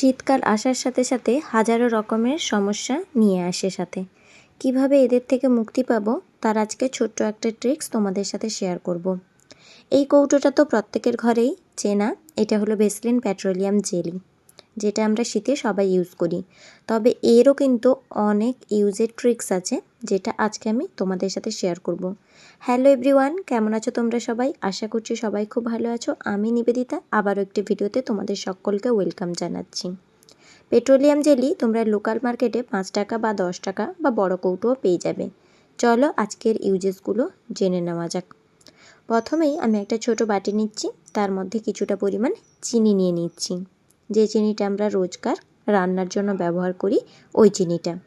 শীতকাল আসার সাথে সাথে হাজারো রকমের সমস্যা নিয়ে আসে সাথে কীভাবে এদের থেকে মুক্তি পাব, তার আজকে ছোট্ট একটা ট্রিক্স তোমাদের সাথে শেয়ার করব। এই কৌটোটা তো প্রত্যেকের ঘরেই চেনা, এটা হলো বেসলিন পেট্রোলিয়াম জেলি যেটা আমরা শীতে সবাই ইউজ করি তবে এরও কিন্তু অনেক ইউজের ট্রিক্স আছে যেটা আজকে আমি তোমাদের সাথে শেয়ার করব। হ্যালো এভরিওয়ান কেমন আছো তোমরা সবাই? আশা করছি সবাই খুব ভালো আছো। আমি নিবেদিতা, আবারও একটি ভিডিওতে তোমাদের সকলকে ওয়েলকাম জানাচ্ছি। পেট্রোলিয়াম জেলি তোমরা লোকাল মার্কেটে পাঁচ টাকা বা দশ টাকা বা বড় কৌটোও পেয়ে যাবে। চলো আজকের ইউজেসগুলো জেনে নেওয়া যাক। প্রথমেই আমি একটা ছোট বাটি নিচ্ছি, তার মধ্যে কিছুটা পরিমাণ চিনি নিয়ে নিচ্ছি। যে চিনিটা আমরা রোজকার রান্নার জন্য ব্যবহার করি, ওই চিনিটা।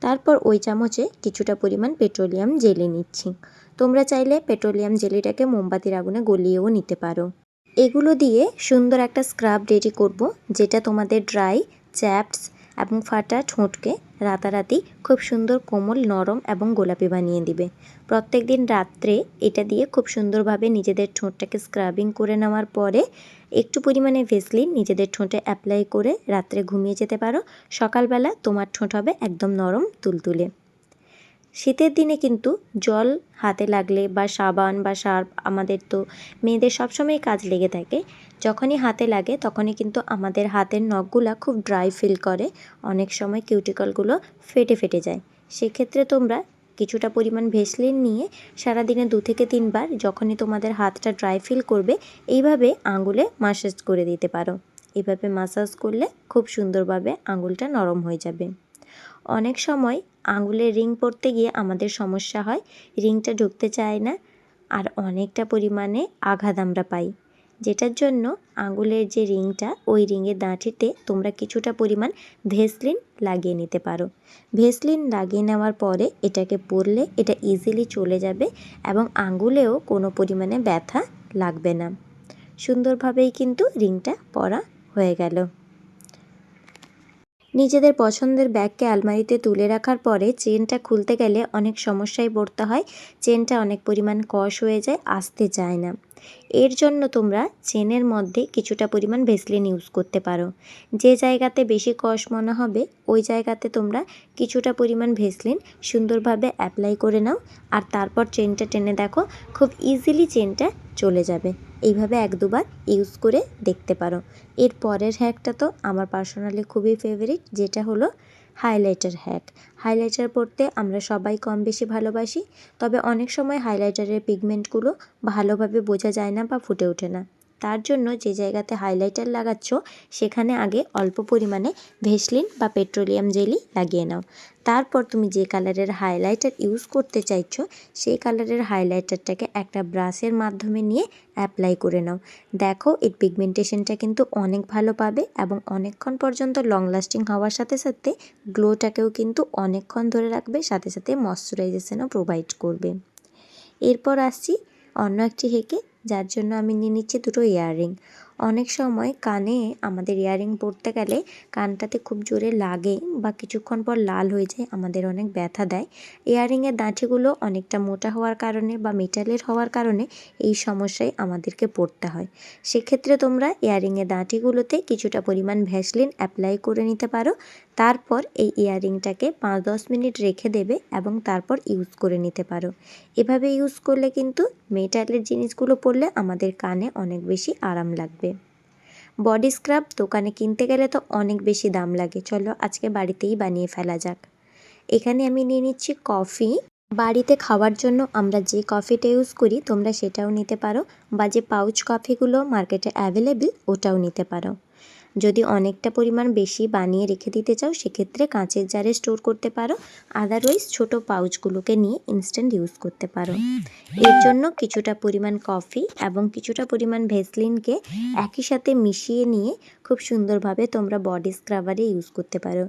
তারপর ওই চামচে কিছুটা পরিমাণ পেট্রোলিয়াম জেলি নিচ্ছি। তোমরা চাইলে পেট্রোলিয়াম জেলিটাকে মোমবাতির আগুনে গলিয়েও নিতে পারো। এগুলো দিয়ে সুন্দর একটা স্ক্রাব রেডি করব, যেটা তোমাদের ড্রাই, চ্যাপস এবং ফাটা ঠোঁটকে রাতারাতি খুব সুন্দর কোমল, নরম এবং গোলাপি বানিয়ে দিবে। প্রত্যেক দিন রাত্রে এটা দিয়ে খুব সুন্দরভাবে নিজেদের ঠোঁটটাকে স্ক্রাবিং করে নেওয়ার পরে একটু পরিমাণে ভেসলিন নিজেদের ঠোঁটে অ্যাপ্লাই করে রাত্রে ঘুমিয়ে যেতে পারো। সকালবেলা তোমার ঠোঁট হবে একদম নরম, তুলতুলে। শীতের দিনে কিন্তু জল হাতে লাগলে বা সাবান বা সার্ফ আমাদের তো মেয়েদের সবসময় কাজ লেগে থাকে, যখনই হাতে লাগে তখনই কিন্তু আমাদের হাতের নখগুলো খুব ড্রাই ফিল করে, অনেক সময় কিউটিকলগুলো ফেটে ফেটে যায়। সেক্ষেত্রে তোমরা কিছুটা পরিমাণ ভেসলিন নিয়ে সারাদিনে দু থেকে তিনবার যখনই তোমাদের হাতটা ড্রাই ফিল করবে, এইভাবে আঙুলে মাসাজ করে দিতে পারো। এভাবে মাসাজ করলে খুব সুন্দরভাবে আঙুলটা নরম হয়ে যাবে। অনেক সময় আঙুলে রিং পরতে গিয়ে আমাদের সমস্যা হয়, রিংটা ঢুকতে চায় না আর অনেকটা পরিমাণে আঘাত আমরা পাই। যেটার জন্য আঙুলের যে রিংটা, ওই রিংয়ের দাঁটিতে তোমরা কিছুটা পরিমাণ ভেসলিন লাগিয়ে নিতে পারো। ভেসলিন লাগিয়ে নেওয়ার পরে এটাকে পরলে এটা ইজিলি চলে যাবে এবং আঙুলেও কোনো পরিমাণে ব্যথা লাগবে না। সুন্দরভাবেই কিন্তু রিংটা পরা হয়ে গেল। নিজেদের পছন্দের ব্যাগকে আলমারিতে তুলে রাখার পরে চেনটা খুলতে গেলে অনেক সমস্যায় পড়তে হয়। চেনটা অনেক পরিমাণ কষ হয়ে যায়, আসতে চায় না। এর জন্য তোমরা চেনের মধ্যে কিছুটা পরিমাণ ভেসলিন ইউজ করতে পারো। যে জায়গাতে বেশি কষ মনে হবে, ওই জায়গাতে তোমরা কিছুটা পরিমাণ ভেসলিন সুন্দরভাবে অ্যাপ্লাই করে নাও। আর তারপর চেনটা টেনে দেখো, খুব ইজিলি চেনটা চলে যাবে। এইভাবে এক দুবার ইউজ করে দেখতে পারো। এর পরের হ্যাকটা তো আমার পার্সোনালি খুবই ফেভারিট যেটা হলো হাইলাইটার হ্যাক হাইলাইটার পড়তে আমরা সবাই কম বেশি ভালোবাসি, তবে অনেক সময় হাইলাইটারের পিগমেন্টগুলো ভালোভাবে বোঝা যায় না বা ফুটে ওঠে না। তার জন্য যে জায়গাতে হাইলাইটার লাগাচ্ছ, সেখানে আগে অল্প পরিমাণে ভেসলিন বা পেট্রোলিয়াম জেলি লাগিয়ে নাও। তারপর তুমি যে কালারের হাইলাইটার ইউজ করতে চাইছো, সেই কালারের হাইলাইটারটাকে একটা ব্রাশের মাধ্যমে নিয়ে অ্যাপ্লাই করে নাও। দেখো, এর পিগমেন্টেশনটা কিন্তু অনেক ভালো পাবে এবং অনেকক্ষণ পর্যন্ত লং লাস্টিং হওয়ার সাথে সাথে গ্লোটাকেও কিন্তু অনেকক্ষণ ধরে রাখবে, সাথে সাথে ময়শ্চারাইজেশনও প্রোভাইড করবে। এরপর আসছি অন্য একটি হেকে যার জন্য আমি নিয়ে নিচ্ছি দুটো ইয়াররিং। অনেক সময় কানে আমাদের ইয়াররিং পরতে গেলে কানটাতে খুব জোরে লাগে বা কিছুক্ষণ পর লাল হয়ে যায়, আমাদের অনেক ব্যথা দেয়। ইয়ারিংয়ের দাঁঠিগুলো অনেকটা মোটা হওয়ার কারণে বা মেটালের হওয়ার কারণে এই সমস্যায় আমাদেরকে পড়তে হয়। সেক্ষেত্রে তোমরা ইয়ারিংয়ের দাঁঠিগুলোতে কিছুটা পরিমাণ ভ্যাসলিন অ্যাপ্লাই করে নিতে পারো। তারপর এই ইয়াররিংটাকে পাঁচ দশ মিনিট রেখে দেবে এবং তারপর ইউজ করে নিতে পারো। এভাবে ইউজ করলে কিন্তু মেটালের জিনিসগুলো পরলে আমাদের কানে অনেক বেশি আরাম লাগবে। বডি স্ক্রাব দোকানে কিনতে গেলে তো অনেক বেশি দাম লাগে। চলো আজকে বাড়িতেই বানিয়ে ফেলা যাক। এখানে আমি নিয়ে নিচ্ছি কফি। বাড়িতে খাওয়ার জন্য আমরা যে কফিটা ইউজ করি, তোমরা সেটাও নিতে পারো বা যে পাউচ কফিগুলো মার্কেটে অ্যাভেলেবেল, ওটাও নিতে পারো। যদি অনেকটা পরিমাণ বেশি বানিয়ে রেখে দিতে চাও, সেক্ষেত্রে কাঁচের জারে স্টোর করতে পারো। আদারওয়াইজ ছোট পাউচগুলোকে নিয়ে ইনস্ট্যান্ট ইউজ করতে পারো। এর জন্য কিছুটা পরিমাণ কফি এবং কিছুটা পরিমাণ ভেসলিনকে একই সাথে মিশিয়ে নিয়ে খুব সুন্দরভাবে তোমরা বডি স্ক্রাবারে ইউজ করতে পারো।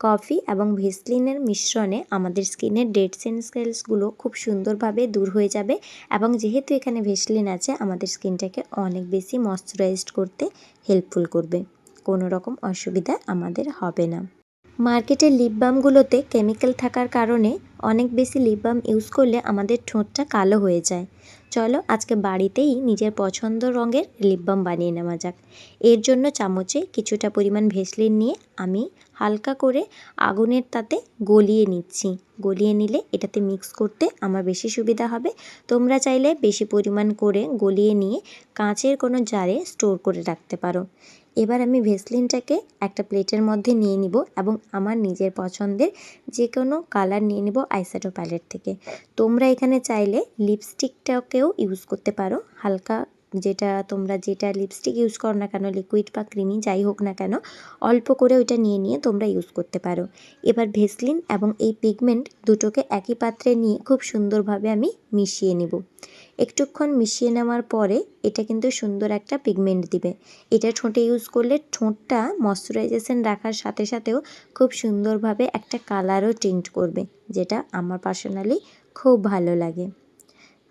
কফি এবং ভেসলিনের মিশ্রণে আমাদের স্কিনের ডেড সেন্সেলসগুলো খুব সুন্দরভাবে দূর হয়ে যাবে এবং যেহেতু এখানে ভেসলিন আছে, আমাদের স্কিনটাকে অনেক বেশি ময়শ্চারাইজড করতে হেল্পফুল করবে। কোনো রকম অসুবিধা আমাদের হবে না। মার্কেটের লিপ বামগুলোতে কেমিক্যাল থাকার কারণে অনেক বেশি লিপ বাম ইউজ করলে আমাদের ঠোঁটটা কালো হয়ে যায়। চলো আজকে বাড়িতেই নিজের পছন্দ রঙের লিপ বাম বানিয়ে নেওয়া যাক। এর জন্য চামচে কিছুটা পরিমাণ ভেসলিন নিয়ে আমি হালকা করে আগুনের তাতে গলিয়ে নিচ্ছি। গলিয়ে নিলে এটাতে মিক্স করতে আমার বেশি সুবিধা হবে। তোমরা চাইলে বেশি পরিমাণ করে গলিয়ে নিয়ে কাঁচের কোনো জারে স্টোর করে রাখতে পারো। এবার আমি ভেসলিনটাকে একটা প্লেটের মধ্যে নিয়ে নিব এবং আমার নিজের পছন্দের যে কোনো কালার নিয়ে নিব আইস্যাডো প্যালেট থেকে। তোমরা এখানে চাইলে লিপস্টিকটাকেও ইউজ করতে পারো, হালকা যেটা তোমরা যেটা লিপস্টিক ইউজ করো না কেন লিকুইড বা ক্রিমি যাই হোক না কেন, অল্প করে ওইটা নিয়ে নিয়ে তোমরা ইউজ করতে পারো। এবার ভেসলিন এবং এই পিগমেন্ট দুটোকে একই পাত্রে নিয়ে খুব সুন্দরভাবে আমি মিশিয়ে নিব। একটুক্ষণ মিশিয়ে নেওয়ার পরে এটা কিন্তু সুন্দর একটা পিগমেন্ট দিবে। এটা ঠোঁটে ইউজ করলে ঠোঁটটা ময়শ্চারাইজেশন রাখার সাথে সাথেও খুব সুন্দরভাবে একটা কালারও টিন্ট করবে, যেটা আমার পার্সোনালি খুব ভালো লাগে।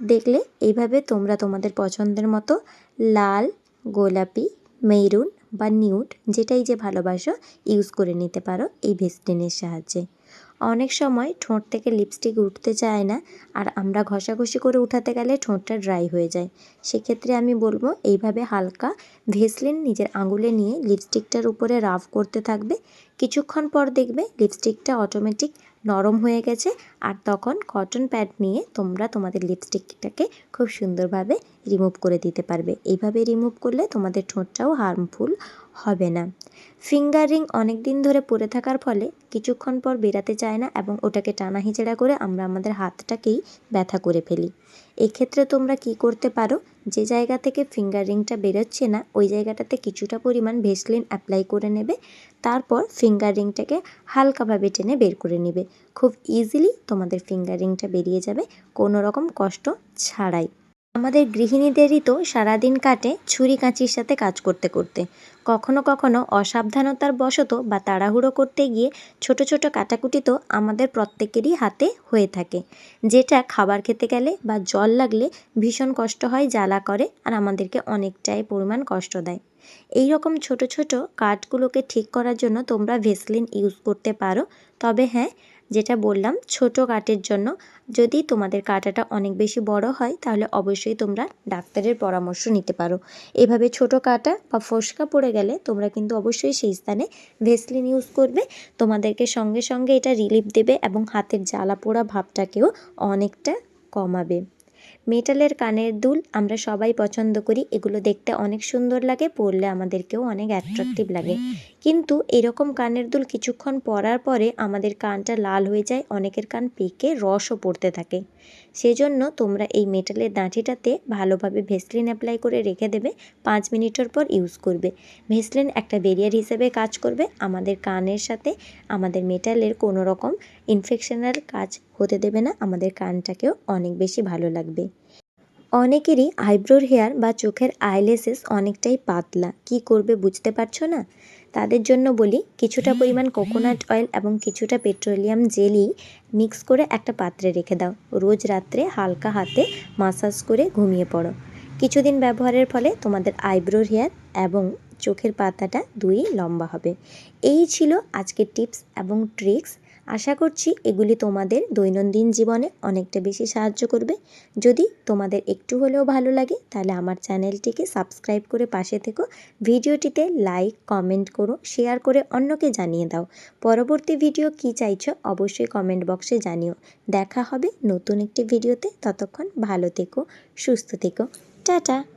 দেখলে এইভাবে তোমরা তোমাদের পছন্দের মতো লাল, গোলাপি, মেরুন বা নিউট যেটাই যে ভালোবাসো ইউজ করে নিতে পারো এই ভেস্টিনের সাহায্যে। অনেক সময় ঠোঁট থেকে লিপস্টিক উঠতে চায় না আর আমরা ঘষাঘষি করে উঠাতে গেলে ঠোঁটটা ড্রাই হয়ে যায়। সেক্ষেত্রে আমি বলব এইভাবে হালকা ভেসলিন নিজের আঙুলে নিয়ে লিপস্টিকটার উপরে রাফ করতে থাকবে। কিছুক্ষণ পর দেখবে লিপস্টিকটা অটোমেটিক নরম হয়ে গেছে। আর তখন কটন প্যাড নিয়ে তোমরা তোমাদের লিপস্টিকটাকে খুব সুন্দরভাবে রিমুভ করে দিতে পারবে। এইভাবে রিমুভ করলে তোমাদের ঠোঁটটাও হার্মফুল হবে না। ফিঙ্গার রিং অনেক দিন ধরে পরে থাকার ফলে কিছুক্ষণ পর বেরাতে চায় না এবং ওটাকে টানা হিচড়া করে আমরা আমাদের হাতটাকেই ব্যথা করে ফেলি। এক্ষেত্রে তোমরা কি করতে পারো? যে জায়গা থেকে ফিঙ্গার রিংটা বেরোচ্ছে না, ওই জায়গাটাতে কিছুটা পরিমাণ ভেসলিন অ্যাপ্লাই করে নেবে, তারপর ফিঙ্গার রিংটাকে হালকাভাবে টেনে বের করে নেবে। খুব ইজিলি তোমাদের ফিঙ্গার রিংটা বেরিয়ে যাবে, কোনো রকম কষ্ট ছাড়াই। আমাদের গৃহিণীদেরই তো সারাদিন কাটে ছুরি কাঁচির সাথে কাজ করতে করতে। কখনো কখনো অসাবধানতার বশত বা তাড়াহুড়ো করতে গিয়ে ছোট ছোট কাটাকুটি তো আমাদের প্রত্যেকেরই হাতে হয়ে থাকে। যেটা খাবার খেতে গেলে বা জল লাগলে ভীষণ কষ্ট হয়, জ্বালা করে আর আমাদেরকে অনেকটাই পরিমাণ কষ্ট দেয়। এই রকম ছোট ছোট কাঠগুলোকে ঠিক করার জন্য তোমরা ভেসলিন ইউজ করতে পারো। তবে হ্যাঁ যেটা বললাম, ছোট কাটের জন্য। যদি তোমাদের কাটাটা অনেক বেশি বড় হয়, তাহলে অবশ্যই তোমরা ডাক্তারের পরামর্শ নিতে পারো। এভাবে ছোট কাটা বা ফোসকা পড়ে গেলে তোমরা কিন্তু অবশ্যই সেই স্থানে ভেসলিন ইউজ করবে। তোমাদেরকে সঙ্গে সঙ্গে এটা রিলিফ দেবে এবং হাতের জ্বালা পোড়া ভাবটাকেও অনেকটা কমাবে। মেটালের কানের দুল আমরা সবাই পছন্দ করি, এগুলো দেখতে অনেক সুন্দর লাগে, পরলে আমাদেরকেও অনেক অ্যাট্রাকটিভ লাগে। কিন্তু এরকম কানের দুল কিছুক্ষণ পরার পরে আমাদের কানটা লাল হয়ে যায়, অনেকের কান পেকে রসও পড়তে থাকে। সেজন্য তোমরা এই মেটালের দাঁঠিটাতে ভালোভাবে ভেসলিন অ্যাপ্লাই করে রেখে দেবে, পাঁচ মিনিটের পর ইউজ করবে। ভেসলিন একটা বেরিয়ার হিসেবে কাজ করবে, আমাদের কানের সাথে আমাদের মেটালের কোনো রকম ইনফেকশনাল কাজ হতে দেবে না, আমাদের কানটাকেও অনেক বেশি ভালো লাগবে। অনেকেরই আইব্রোর হেয়ার বা চোখের আইলেসেস অনেকটাই পাতলা। কি করবে বুঝতে পারছ না? তাদের জন্য বলি, কিছুটা পরিমাণ কোকোনাট অয়েল এবং কিছুটা পেট্রোলিয়াম জেলি মিক্স করে একটা পাত্রে রেখে দাও। রোজ রাত্রে হালকা হাতে মাসাজ করে ঘুমিয়ে পড়ো। কিছুদিন ব্যবহারের ফলে তোমাদের আইব্রোর হেয়ার এবং চোখের পাতাটা দুই লম্বা হবে। এই ছিল আজকের টিপস এবং ট্রিক্স। আশা করছি এগুলি তোমাদের দৈনন্দিন জীবনে অনেকটা বেশি সাহায্য করবে। যদি তোমাদের একটু হলেও ভালো লাগে, তাহলে আমার চ্যানেলটিকে সাবস্ক্রাইব করে পাশে থেকো। ভিডিওটিতে লাইক, কমেন্ট করো, শেয়ার করে অন্যকে জানিয়ে দাও। পরবর্তী ভিডিও কি চাইছো অবশ্যই কমেন্ট বক্সে জানিও। দেখা হবে নতুন একটি ভিডিওতে। ততক্ষণ ভালো থেকো, সুস্থ থেকো। টাটা!